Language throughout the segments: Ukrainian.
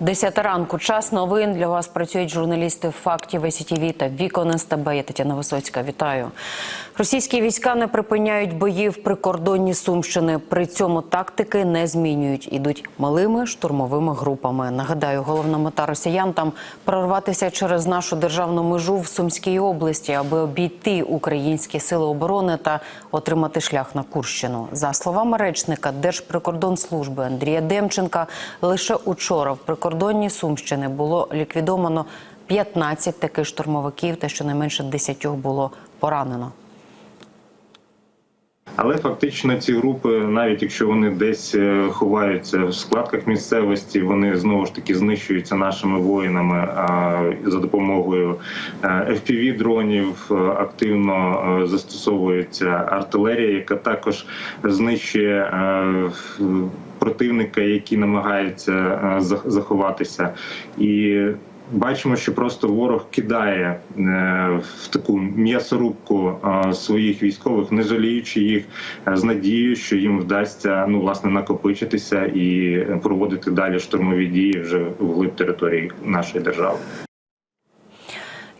Десята ранку. Час новин для вас працюють журналісти фактів СІТВ та Вікон СТБ. Я Тетяна Висоцька. Вітаю. Російські війська не припиняють бої в прикордонні Сумщини. При цьому тактики не змінюють. Ідуть малими штурмовими групами. Нагадаю, головна мета росіян там прорватися через нашу державну межу в Сумській області, аби обійти українські сили оборони та отримати шлях на Курщину. За словами речника Держприкордонслужби Андрія Демченка, лише учора в прикордонні Сумщини було ліквідовано 15 таких штурмовиків, та щонайменше 10 було поранено. Але фактично ці групи, навіть якщо вони десь е, ховаються в складках місцевості, вони знову ж таки знищуються нашими воїнами за допомогою е, fpv дронів. е, Активно застосовується артилерія, яка також знищує противника, який намагається е, заховатися і. Бачимо, що просто ворог кидає е, в таку м'ясорубку е, своїх військових, не жаліючи їх е, з надією, що їм вдасться ну власне накопичитися і проводити далі штурмові дії вже вглиб території нашої держави.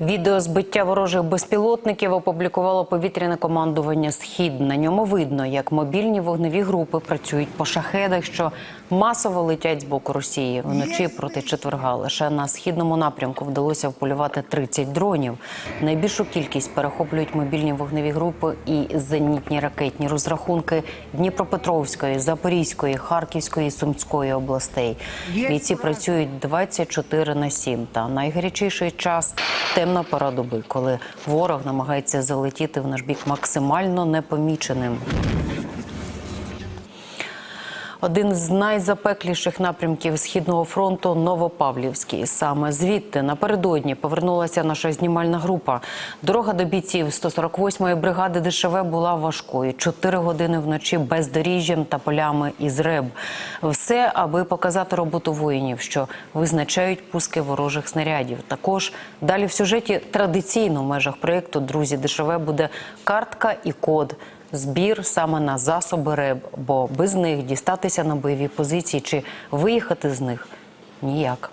Відео збиття ворожих безпілотників опублікувало повітряне командування Схід. На ньому видно, як мобільні вогневі групи працюють по шахедах, що масово летять з боку Росії. Вночі проти четверга лише на східному напрямку вдалося вполювати 30 дронів. Найбільшу кількість перехоплюють мобільні вогневі групи і зенітні ракетні розрахунки Дніпропетровської, Запорізької, Харківської, Сумської областей. Бійці працюють 24 на 7. Та найгарячіший час темна пора доби, коли ворог намагається залетіти в наш бік максимально непоміченим. Один з найзапекліших напрямків східного фронту Новопавлівський. Саме звідти напередодні повернулася наша знімальна група. Дорога до бійців 148-ї бригади ДШВ була важкою. Чотири години вночі бездоріжжям та полями із реб. Все, аби показати роботу воїнів, що визначають пуски ворожих снарядів. Також далі в сюжеті традиційно в межах проєкту Друзі ДШВ буде картка і код. Збір саме на засоби РЕБ, бо без них дістатися на бойові позиції чи виїхати з них ніяк.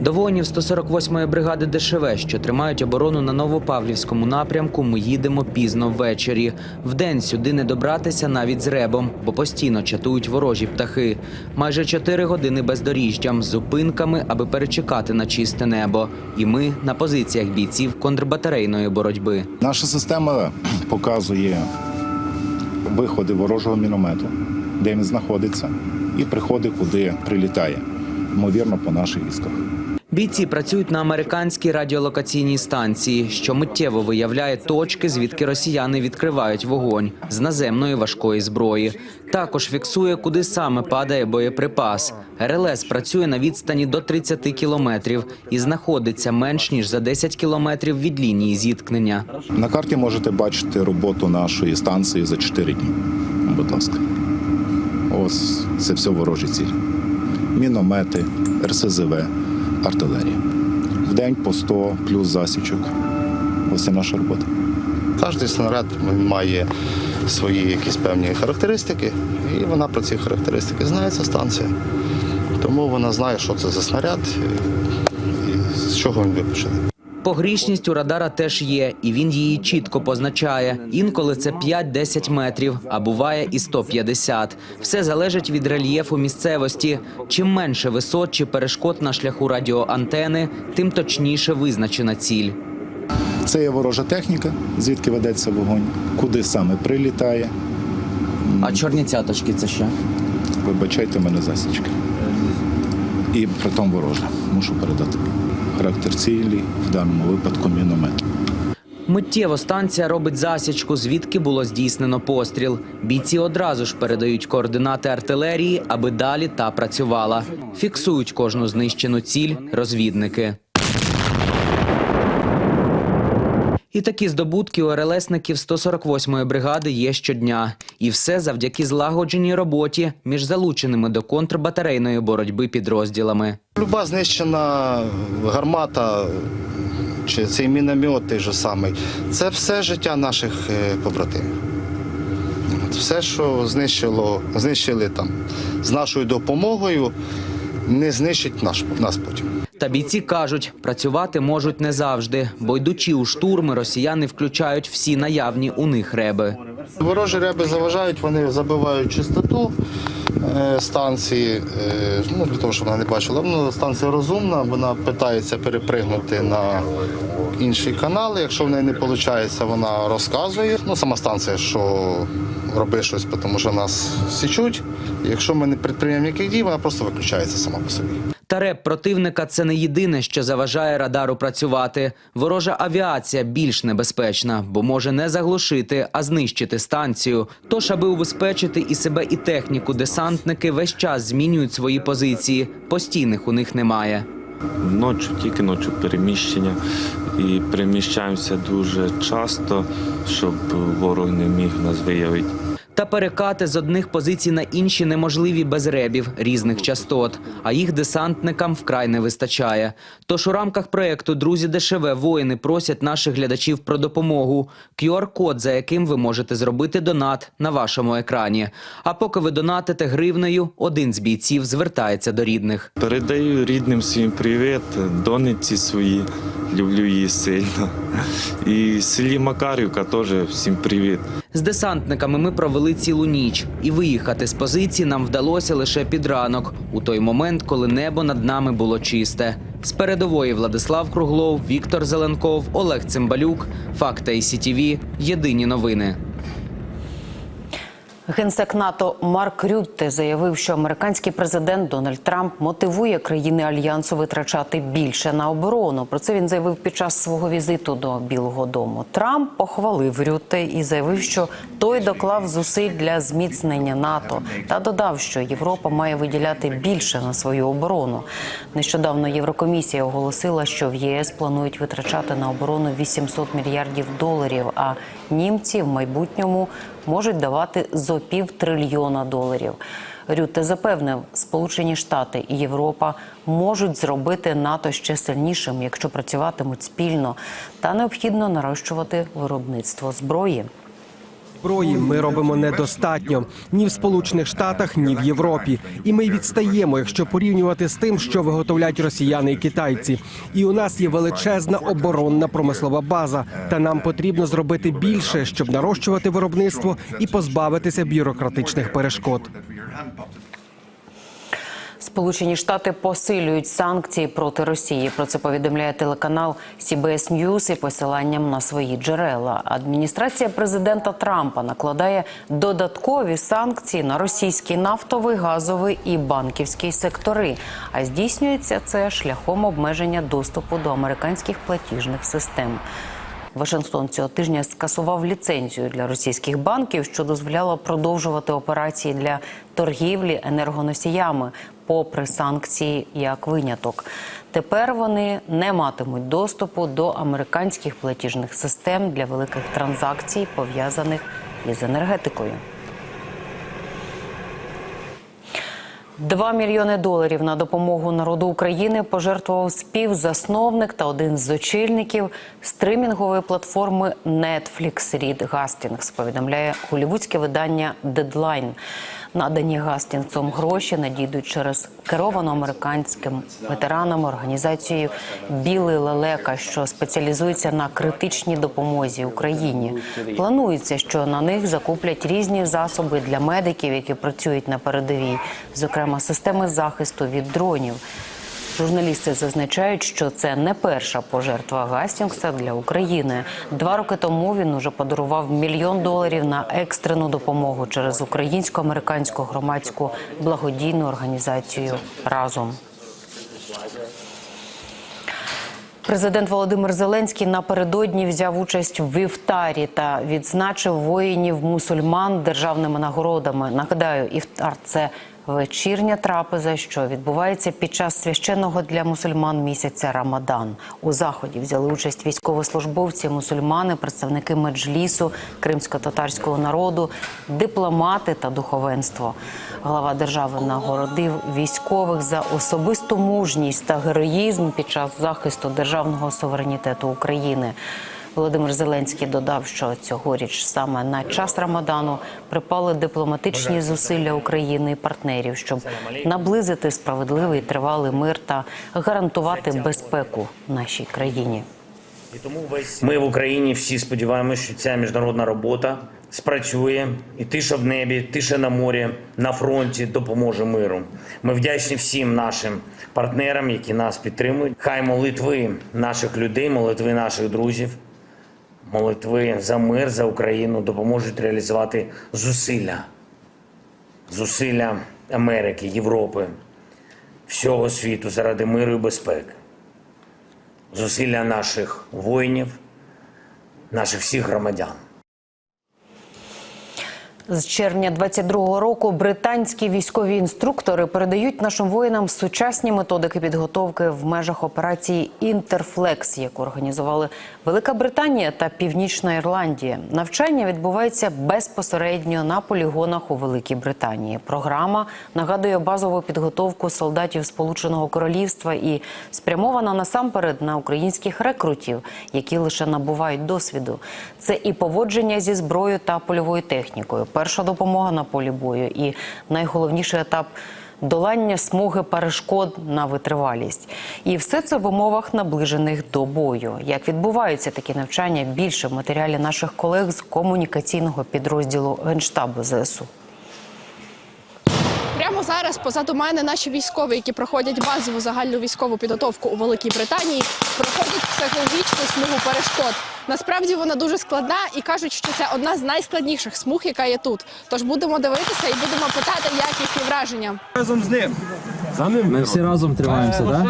До воїнів 148-ї бригади ДШВ, що тримають оборону на Новопавлівському напрямку, ми їдемо пізно ввечері. Вдень сюди не добратися навіть з ребом, бо постійно чатують ворожі птахи. Майже чотири години бездоріжжям, з зупинками, аби перечекати на чисте небо. І ми на позиціях бійців контрбатарейної боротьби. Наша система показує виходи ворожого міномету, де він знаходиться, і приходи, куди прилітає, ймовірно, по наших військах. Бійці працюють на американській радіолокаційній станції, що миттєво виявляє точки, звідки росіяни відкривають вогонь з наземної важкої зброї. Також фіксує, куди саме падає боєприпас. РЛС працює на відстані до 30 кілометрів і знаходиться менш ніж за 10 кілометрів від лінії зіткнення. На карті можете бачити роботу нашої станції за 4 дні. Будь ласка. Ось це все ворожі цілі. Міномети, РСЗВ, артилерія. В день по 100 плюс засічок. Ось і наша робота. Кожен снаряд має свої якісь певні характеристики, і вона про ці характеристики знає ця станція. Тому вона знає, що це за снаряд і з чого він випущений. Погрішність у радара теж є, і він її чітко позначає. Інколи це 5-10 метрів, а буває і 150. Все залежить від рельєфу місцевості. Чим менше висот чи перешкод на шляху радіоантени, тим точніше визначена ціль. Це є ворожа техніка, звідки ведеться вогонь, куди саме прилітає. А чорні цяточки це що? Вибачайте мене засічки. І притом вороже. Мушу передати. Характер цілі в даному випадку міномет. Миттєво станція робить засічку, звідки було здійснено постріл. Бійці одразу ж передають координати артилерії, аби далі та працювала. Фіксують кожну знищену ціль розвідники. І такі здобутки у РЛСників 148-ї бригади є щодня. І все завдяки злагодженій роботі між залученими до контрбатарейної боротьби підрозділами. Люба знищена гармата чи цей міномет той же самий, це все життя наших е, побратимів. Все, що знищило, знищили там з нашою допомогою, не знищить наш, нас потім. Та бійці кажуть, працювати можуть не завжди, бо йдучи у штурми, росіяни включають всі наявні у них реби. Ворожі реби заважають, вони забивають чистоту е, станції, е, ну, для того, щоб вона не бачила. Ну, станція розумна, вона питається перепригнути на інший канал. Якщо в неї не виходить, вона розказує. Ну, сама станція, що роби щось, тому що нас січуть. Якщо ми не предприємемо ніяких дій, вона просто виключається сама по собі. Та реп противника це не єдине, що заважає радару працювати. Ворожа авіація більш небезпечна, бо може не заглушити, а знищити станцію. Тож, аби убезпечити і себе, і техніку, десантники весь час змінюють свої позиції. Постійних у них немає. Ночі, тільки ночі переміщення. І переміщаємося дуже часто, щоб ворог не міг нас виявити. Та перекати з одних позицій на інші неможливі без ребів різних частот, а їх десантникам вкрай не вистачає. Тож у рамках проекту Друзі ДШВ воїни просять наших глядачів про допомогу. QR-код, за яким ви можете зробити донат на вашому екрані. А поки ви донатите гривнею, один з бійців звертається до рідних. Передаю рідним своїм привіт, дониці свої, люблю її сильно. І селі Макарівка теж всім привіт. З десантниками ми провели цілу ніч, і виїхати з позиції нам вдалося лише під ранок, у той момент, коли небо над нами було чисте. З передової Владислав Круглов, Віктор Зеленков, Олег Цимбалюк, Факта і СІТІВІ. Єдині новини. Генсек НАТО Марк Рютте заявив, що американський президент Дональд Трамп мотивує країни альянсу витрачати більше на оборону. Про це він заявив під час свого візиту до Білого Дому. Трамп похвалив Рютте і заявив, що той доклав зусиль для зміцнення НАТО та додав, що Європа має виділяти більше на свою оборону. Нещодавно Єврокомісія оголосила, що в ЄС планують витрачати на оборону 800 мільярдів доларів. А німці в майбутньому можуть давати зо пів трильйона доларів. Рютте запевнив, Сполучені Штати і Європа можуть зробити НАТО ще сильнішим, якщо працюватимуть спільно, та необхідно нарощувати виробництво зброї. Зброї ми робимо недостатньо ні в Сполучених Штатах, ні в Європі. І ми відстаємо, якщо порівнювати з тим, що виготовляють росіяни і китайці. І у нас є величезна оборонна промислова база. Та нам потрібно зробити більше, щоб нарощувати виробництво і позбавитися бюрократичних перешкод. Сполучені Штати посилюють санкції проти Росії. Про це повідомляє телеканал CBS News і посиланням на свої джерела. Адміністрація президента Трампа накладає додаткові санкції на російський нафтовий, газовий і банківський сектори. А здійснюється це шляхом обмеження доступу до американських платіжних систем. Вашингтон цього тижня скасував ліцензію для російських банків, що дозволяло продовжувати операції для торгівлі енергоносіями, попри санкції як виняток. Тепер вони не матимуть доступу до американських платіжних систем для великих транзакцій, пов'язаних із енергетикою. Два мільйони доларів на допомогу народу України пожертвував співзасновник та один з очільників стримінгової платформи Netflix Рід Гастінгс. Повідомляє голівудське видання Deadline. Надані гастінцом гроші надійдуть через керовану американським ветеранам організацією Білий лелека, що спеціалізується на критичній допомозі Україні. Планується, що на них закуплять різні засоби для медиків, які працюють на передовій, зокрема системи захисту від дронів. Журналісти зазначають, що це не перша пожертва Гастінгса для України. Два роки тому він уже подарував мільйон доларів на екстрену допомогу через українсько-американську громадську благодійну організацію разом. Президент Володимир Зеленський напередодні взяв участь в вівтарі та відзначив воїнів мусульман державними нагородами. Нагадаю, іфтар це вечірня трапеза, що відбувається під час священного для мусульман місяця Рамадан. У заході взяли участь військовослужбовці, мусульмани, представники меджлісу, кримсько-татарського народу, дипломати та духовенство. Глава держави нагородив військових за особисту мужність та героїзм під час захисту державного суверенітету України. Володимир Зеленський додав, що цьогоріч саме на час Рамадану припали дипломатичні зусилля України і партнерів, щоб наблизити справедливий тривалий мир та гарантувати безпеку нашій країні. Ми в Україні всі сподіваємося, що ця міжнародна робота спрацює, і тиша в небі, тиша на морі, на фронті допоможе миру. Ми вдячні всім нашим партнерам, які нас підтримують. Хай молитви наших людей, молитви наших друзів, молитви за мир, за Україну допоможуть реалізувати зусилля, зусилля Америки, Європи, всього світу заради миру і безпеки зусилля наших воїнів, наших всіх громадян. З червня 22-го року британські військові інструктори передають нашим воїнам сучасні методики підготовки в межах операції Інтерфлекс, яку організували Велика Британія та Північна Ірландія. Навчання відбувається безпосередньо на полігонах у Великій Британії. Програма нагадує базову підготовку солдатів Сполученого Королівства і спрямована насамперед на українських рекрутів, які лише набувають досвіду. Це і поводження зі зброєю та польовою технікою, перша допомога на полі бою і найголовніший етап. Долання смуги перешкод на витривалість, і все це в умовах наближених до бою. Як відбуваються такі навчання? Більше в матеріалі наших колег з комунікаційного підрозділу генштабу ЗСУ. Прямо зараз позаду мене наші військові, які проходять базову загальну військову підготовку у Великій Британії, проходять психологічну смугу перешкод. Насправді вона дуже складна і кажуть, що це одна з найскладніших смуг, яка є тут. Тож будемо дивитися і будемо питати, як їхні враження. Ми всі разом тримаємося, так?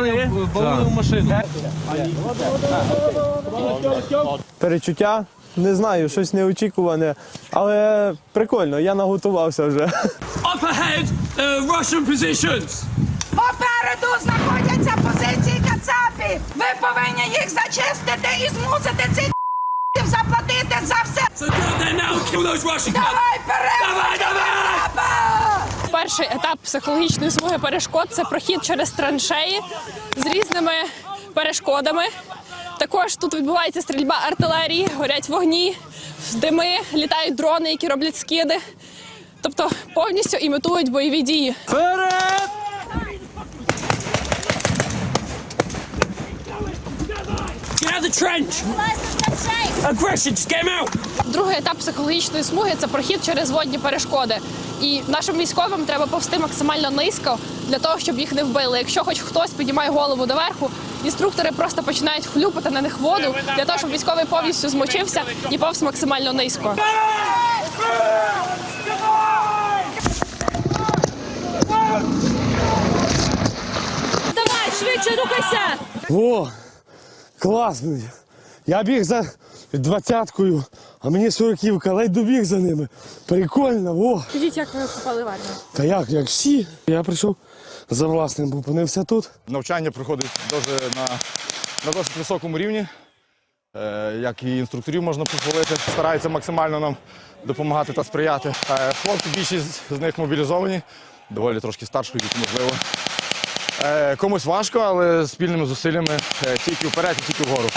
перечуття. Не знаю, щось неочікуване, але прикольно, я наготувався вже. Up ahead, uh, Russian positions! Попереду знаходяться позиції Кацапів. Ви повинні їх зачистити і змусити цих заплатити за все. So go there now, kill those Russian! Давай! Давай, давай! Перший етап психологічної смуги перешкод це прохід через траншеї з різними перешкодами. Також тут відбувається стрільба артилерії, горять вогні, дими, літають дрони, які роблять скиди. Тобто повністю імітують бойові дії. Вперед! Get out of the trench! Aggression, just get him out! Другий етап психологічної смуги це прохід через водні перешкоди. І нашим військовим треба повсти максимально низько для того, щоб їх не вбили. Якщо хоч хтось піднімає голову доверху, інструктори просто починають хлюпати на них воду для того, щоб військовий повністю змочився і повз максимально низько. О, клас! Я біг за двадцяткою, а мені сороківка, ледь добіг за ними. Прикольно, о! Скажіть, як ви попали в армію? Та як, як всі? Я прийшов за власним, бо опинився тут. Навчання проходить дуже на, на досить високому рівні. Е, як і інструкторів можна похвалити, стараються максимально нам допомагати та сприяти. Е, хлопці, більшість з них мобілізовані, доволі трошки старшого віку, можливо. Е, комусь важко, але спільними зусиллями е, тільки вперед тільки вгору.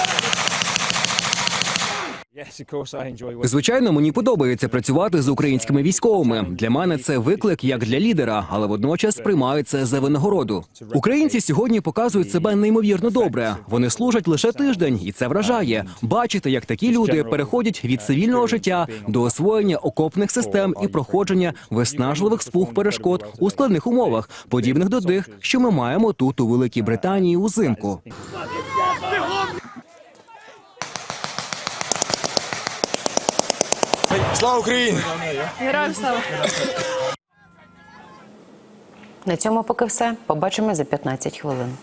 Звичайно, мені подобається працювати з українськими військовими. Для мене це виклик як для лідера, але водночас сприймаю це за винагороду. Українці сьогодні показують себе неймовірно добре. Вони служать лише тиждень, і це вражає. Бачити, як такі люди переходять від цивільного життя до освоєння окопних систем і проходження виснажливих спуг перешкод у складних умовах, подібних до тих, що ми маємо тут у Великій Британії узимку. Слава Україні! Героям слава! На цьому поки все. Побачимо за 15 хвилин.